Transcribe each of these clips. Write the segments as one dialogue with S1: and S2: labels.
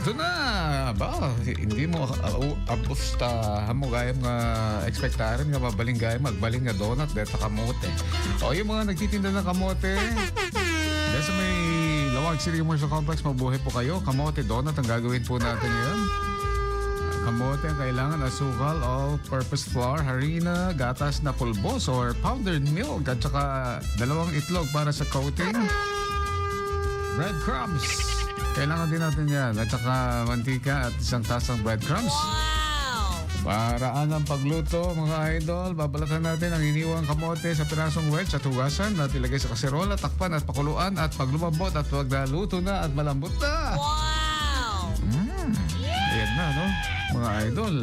S1: Ito na, ba, hindi mo uh, abustahan mo gaya nga ekspektaran nga mabaling gaya magbaling nga donut deta kamote. O yung mga nagtitinda ng kamote, dahil sa may Lawag City Commercial Complex, mabuhay po kayo. Kamote donut ang gagawin po natin ngayon. Kamote ang kailangan asukal, all-purpose flour, harina, gatas na pulbos or powdered milk at saka dalawang itlog para sa coating. Breadcrumbs. Kailangan din natin yan. At saka mantika at isang tasang breadcrumbs.
S2: Wow!
S1: Paraan ng pagluto, mga idol. Babalatan natin ang iniwang kamote sa pirasong wedge at hugasan at ilagay sa kaserola, takpan at pakuluan at paglumambot at wag na luto na at malambot na.
S2: Wow!
S1: Mga idol,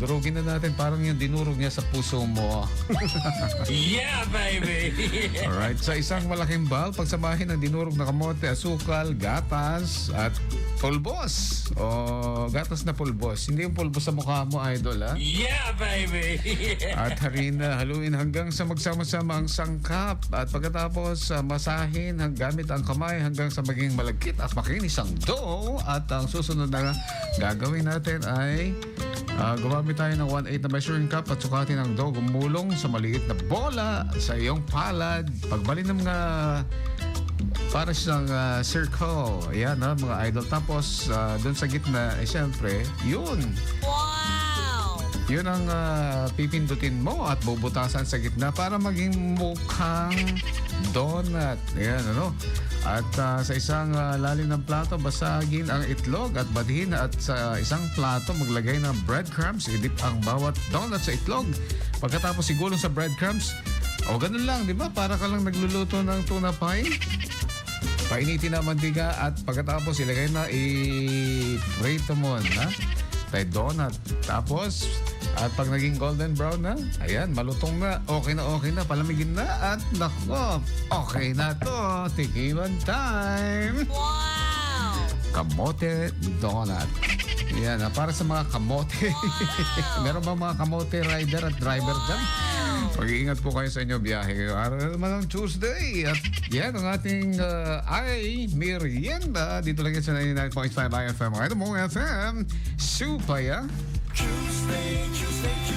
S1: durugin na natin parang yung dinurog niya sa puso mo.
S3: Yeah, baby!
S1: Alright, sa isang malaking bal, pagsamahin ang dinurog na kamote, asukal, gatas, at pulbos. O gatas na pulbos. Hindi yung pulbos sa mukha mo, idol, ha?
S3: yeah, baby!
S1: At harina, haluin hanggang sa magsama-sama ang sangkap. At pagkatapos, uh, masahin hang gamit ang kamay hanggang sa maging malagkit at makinis ang dough. At ang susunod na gagawin natin ay ah, gumamit tayo ng 1/8 na measuring cup at sukatin ang dough. Gumulong sa maliit na bola sa iyong palad. Pagbali ng mga para siyang ah, circle. Ayan ha, mga idol. Tapos, ah, doon sa gitna, eh syempre, yun.
S2: Wow!
S1: Yun ang ah, pipindutin mo at bubutasan sa gitna para maging mukhang donut. Ayan, ano? At ah, sa isang ah, lalim ng plato, basagin ang itlog at badhin at sa isang plato maglagay ng breadcrumbs. Idip ang bawat donut sa itlog. Pagkatapos sigulong sa breadcrumbs, o ganun lang, di ba? Para ka lang nagluluto ng tuna pie. Painitin na mantika at pagkatapos ilagay na i-prito mo na kay donut. Tapos, at pag naging golden brown na, ayan, malutong na, okay na okay na, palamigin na, at nako, okay na to, tikiman time!
S2: Wow!
S1: Kamote donut. Yan, ah, para sa mga kamote. Meron ba mga kamote rider at driver dyan? Mag-iingat po kayo sa inyo biyahe. Araw naman ang Tuesday. At yan ang ating uh, ay merienda. Dito lang yan sa 99.5 IFM. Ito mo FM. Supaya.
S4: Tuesday, Tuesday, Tuesday.